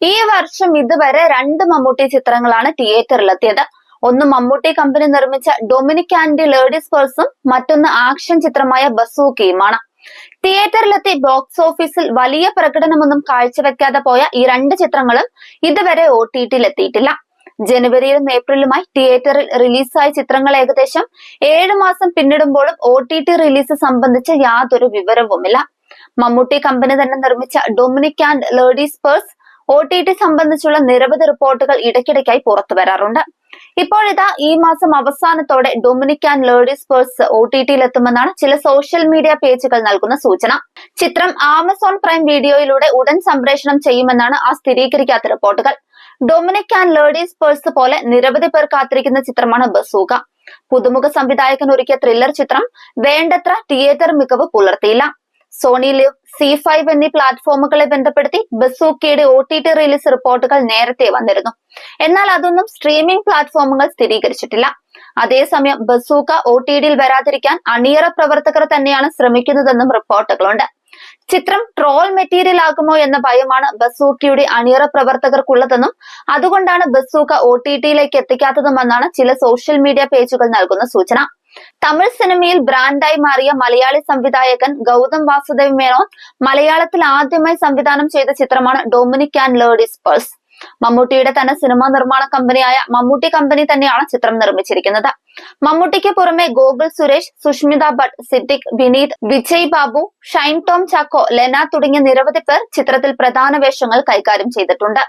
ഈ വർഷം ഇതുവരെ രണ്ട് മമ്മൂട്ടി ചിത്രങ്ങളാണ് തിയേറ്ററിൽ എത്തിയത് ഒന്ന് മമ്മൂട്ടി കമ്പനി നിർമ്മിച്ച ഡൊമിനിക് ആൻഡ് ലേഡീസ് പേഴ്സും മറ്റൊന്ന് ആക്ഷൻ ചിത്രമായ ബസൂക്കിയുമാണ് തിയേറ്ററിലെത്തി ബോക്സ് ഓഫീസിൽ വലിയ പ്രകടനമൊന്നും കാഴ്ചവെക്കാതെ പോയ ഈ രണ്ട് ചിത്രങ്ങളും ഇതുവരെ ഒ ടി ടിയിലെത്തിയിട്ടില്ല ജനുവരിയിലും ഏപ്രിലുമായി തിയേറ്ററിൽ റിലീസായ ചിത്രങ്ങൾ ഏകദേശം ഏഴു മാസം പിന്നിടുമ്പോഴും ഒ ടി ടി റിലീസ് സംബന്ധിച്ച് യാതൊരു വിവരവുമില്ല. മമ്മൂട്ടി കമ്പനി തന്നെ നിർമ്മിച്ച Dominic and ladies purse O T T സംബന്ധിച്ചുള്ള നിരവധി റിപ്പോർട്ടുകൾ ഇടയ്ക്കിടയ്ക്കായി പുറത്തു വരാറുണ്ട്. ഇപ്പോഴിതാ ഈ മാസം അവസാനത്തോടെ Dominic and ladies purse O T ടിയിലെത്തുമെന്നാണ് ചില സോഷ്യൽ മീഡിയ പേജുകൾ നൽകുന്ന സൂചന. ചിത്രം ആമസോൺ പ്രൈം വീഡിയോയിലൂടെ ഉടൻ സംപ്രേഷണം ചെയ്യുമെന്നാണ് ആ സ്ഥിരീകരിക്കാത്ത റിപ്പോർട്ടുകൾ. ഡൊമിനിക് ആൻഡ് ലേഡീസ് പേഴ്സ് പോലെ നിരവധി പേർ കാത്തിരിക്കുന്ന ചിത്രമാണ് ബസൂക പുതുമുഖ സംവിധായകൻ ഒരുക്കിയ ത്രില്ലർ ചിത്രം വേണ്ടത്ര തിയേറ്റർ മികവ് പുലർത്തിയില്ല. സോണി ലിവ് സി ഫൈവ് എന്നീ പ്ലാറ്റ്ഫോമുകളെ ബന്ധപ്പെടുത്തി ബസൂക്കിയുടെ ഒ ടി ടി റിലീസ് റിപ്പോർട്ടുകൾ നേരത്തെ വന്നിരുന്നു. എന്നാൽ അതൊന്നും സ്ട്രീമിംഗ് പ്ലാറ്റ്ഫോമുകൾ സ്ഥിരീകരിച്ചിട്ടില്ല. അതേസമയം ബസൂക്ക ഒ ടി ഡിയിൽ വരാതിരിക്കാൻ അണിയറ പ്രവർത്തകർ തന്നെയാണ് ശ്രമിക്കുന്നതെന്നും റിപ്പോർട്ടുകളുണ്ട്. ചിത്രം ട്രോൾ മെറ്റീരിയൽ ആകുമോ എന്ന ഭയമാണ് ബസൂക്കയുടെ അണിയറ പ്രവർത്തകർക്കുള്ളതെന്നും അതുകൊണ്ടാണ് ബസൂക്ക ഒ ടി ടിയിലേക്ക് എത്തിക്കാത്തതുമെന്നാണ് ചില സോഷ്യൽ മീഡിയ പേജുകൾ നൽകുന്ന സൂചന. തമിഴ് സിനിമയിൽ ബ്രാൻഡായി മാറിയ മലയാളി സംവിധായകൻ ഗൗതം വാസുദേവ് മേനോൻ മലയാളത്തിൽ ആദ്യമായി സംവിധാനം ചെയ്ത ചിത്രമാണ് ഡൊമിനിക് ആൻഡ് ലേഡീസ് പേഴ്സ്. മമ്മൂട്ടിയുടെ തന്നെ സിനിമാ നിർമ്മാണ കമ്പനിയായ മമ്മൂട്ടി കമ്പനി തന്നെയാണ് ചിത്രം നിർമ്മിച്ചിരിക്കുന്നത്. മമ്മൂട്ടിക്ക് പുറമെ ഗോകുൽ സുരേഷ് സുഷ്മിത ഭട്ട് സിദ്ദിഖ് വിനീത് വിജയ് ബാബു ഷൈൻ ടോം ചാക്കോ ലെന തുടങ്ങിയ നിരവധി പേർ ചിത്രത്തിൽ പ്രധാന വേഷങ്ങൾ കൈകാര്യം ചെയ്തിട്ടുണ്ട്.